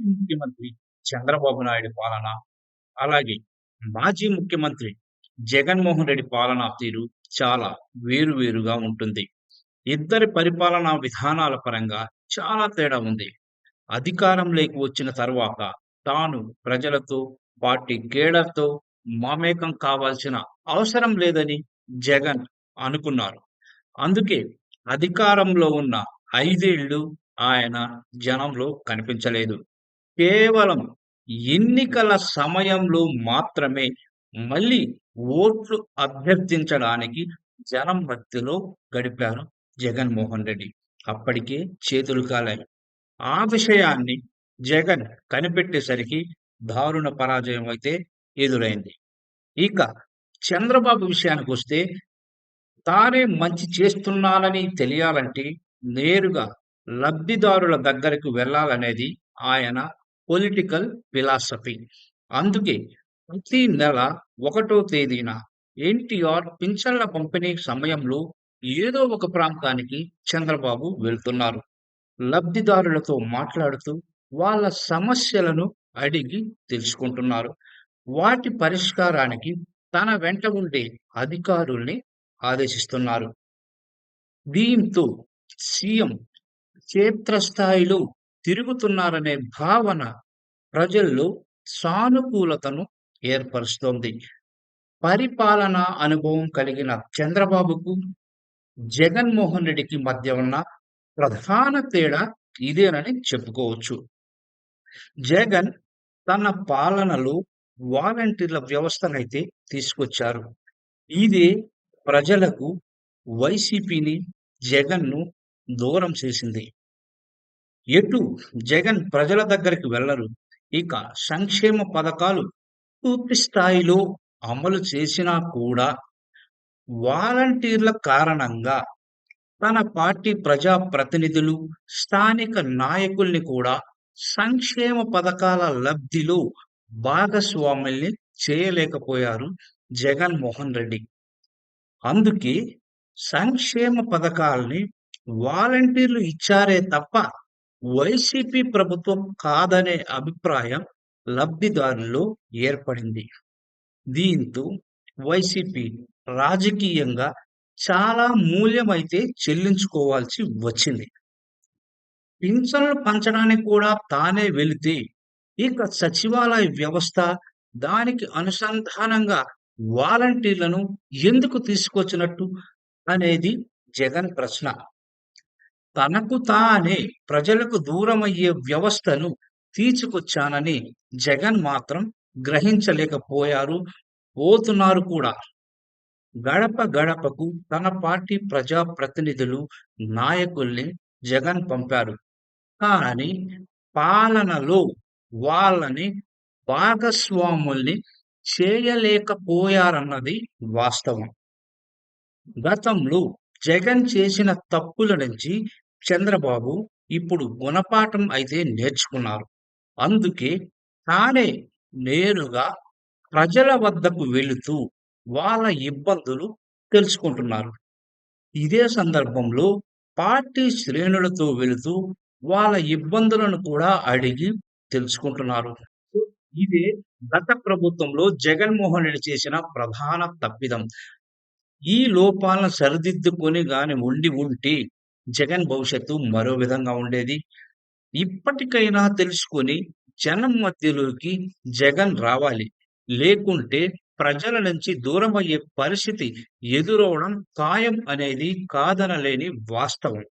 మాజీ ముఖ్యమంత్రి చంద్రబాబు నాయుడు పాలన, అలాగే మాజీ ముఖ్యమంత్రి జగన్మోహన్ రెడ్డి పాలనా తీరు చాలా వేరు వేరుగా ఉంటుంది. ఇద్దరి పరిపాలనా విధానాల పరంగా చాలా తేడా ఉంది. అధికారంలోకి వచ్చిన తర్వాత తాను ప్రజలతో, పార్టీ కేడర్‌తో మమేకం కావాల్సిన అవసరం లేదని జగన్ అనుకున్నారు. అందుకే అధికారంలో ఉన్న ఐదేళ్ళు ఆయన జనంలో కనిపించలేదు. కేవలం ఎన్నికల సమయంలో మాత్రమే మళ్ళీ ఓట్లు అభ్యర్థించడానికి జనం మధ్యలో గడిపారు జగన్మోహన్ రెడ్డి. అప్పటికే చేతులు కాలాయి. ఆ విషయాన్ని జగన్ కనిపెట్టేసరికి దారుణ పరాజయం అయితే ఎదురైంది. ఇక చంద్రబాబు విషయానికి వస్తే తానే మంచి చేస్తున్నానని తెలియాలంటే నేరుగా లబ్ధిదారుల దగ్గరకు వెళ్ళాలనేది ఆయన పొలిటికల్ ఫిలాసఫీ. అందుకే ప్రతి నెల ఒకటో తేదీన ఎన్టీఆర్ పింఛన్ల పంపిణీ సమయంలో ఏదో ఒక ప్రాంతానికి చంద్రబాబు వెళ్తున్నారు. లబ్ధిదారులతో మాట్లాడుతూ వాళ్ళ సమస్యలను అడిగి తెలుసుకుంటున్నారు. వాటి పరిష్కారానికి తన వెంట ఉండే అధికారుల్ని ఆదేశిస్తున్నారు. దీంతో సీఎం క్షేత్రస్థాయిలో తిరుగుతున్నారనే భావన ప్రజల్లో సానుకూలతను ఏర్పరుస్తోంది. పరిపాలన అనుభవం కలిగిన చంద్రబాబుకు, జగన్మోహన్ రెడ్డికి మధ్య ఉన్న ప్రధాన తేడా ఇదేనని చెప్పుకోవచ్చు. జగన్ తన పాలనలో వాలంటీర్ల వ్యవస్థనైతే తీసుకొచ్చారు. ఇదే ప్రజలకు వైసీపీని, జగన్‌ను దూరం చేసింది. ఎటు జగన్ ప్రజల దగ్గరికి వెళ్ళరు. ఇక సంక్షేమ పథకాలు పూర్తి స్థాయిలో అమలు చేసినా కూడా వాలంటీర్ల కారణంగా తన పార్టీ ప్రజా ప్రతినిధులు, స్థానిక నాయకుల్ని కూడా సంక్షేమ పథకాల లబ్ధిలో భాగస్వాముల్ని చేయలేకపోయారు జగన్మోహన్ రెడ్డి. అందుకే సంక్షేమ పథకాల్ని వాలంటీర్లు ఇచ్చారే తప్ప వైసీపీ ప్రభుత్వం కాదనే అభిప్రాయం లబ్ధిదారుల్లో ఏర్పడింది. దీంతో వైసీపీ రాజకీయంగా చాలా మూల్యమైతే చెల్లించుకోవాల్సి వచ్చింది. పింఛన్లు పంచడానికి కూడా తానే వెళితే ఇక సచివాలయ వ్యవస్థ, దానికి అనుసంధానంగా వాలంటీర్లను ఎందుకు తీసుకొచ్చినట్టు అనేది జగన్ ప్రశ్న. తనకు తానే ప్రజలకు దూరమయ్యే వ్యవస్థను తీసుకొచ్చానని జగన్ మాత్రం గ్రహించలేకపోయారు, పోతున్నారు కూడా. గడప గడపకు తన పార్టీ ప్రజా ప్రతినిధులు, నాయకుల్ని జగన్ పంపారు. కానీ పాలనలో వాళ్ళని భాగస్వాముల్ని చేయలేకపోయారన్నది వాస్తవం. గతంలో జగన్ చేసిన తప్పుల నుంచి చంద్రబాబు ఇప్పుడు గుణపాఠం అయితే నేర్చుకున్నారు. అందుకే తానే నేరుగా ప్రజల వద్దకు వెళుతూ వాళ్ళ ఇబ్బందులు తెలుసుకుంటున్నారు. ఇదే సందర్భంలో పార్టీ శ్రేణులతో వెళుతూ వాళ్ళ ఇబ్బందులను కూడా అడిగి తెలుసుకుంటున్నారు. ఇదే గత ప్రభుత్వంలో జగన్మోహన్ రెడ్డి చేసిన ప్రధాన తప్పిదం. ఈ లోపాలను సరిదిద్దుకొని గాని ఉండి ఉంటే జగన్ భవిష్యత్తు మరో విధంగా ఉండేది. ఇప్పటికైనా తెలుసుకొని జనం మధ్యలోకి జగన్ రావాలి. లేకుంటే ప్రజల నుంచి దూరం అయ్యే పరిస్థితి ఎదురవ్వడం ఖాయం అనేది కాదనలేని వాస్తవం.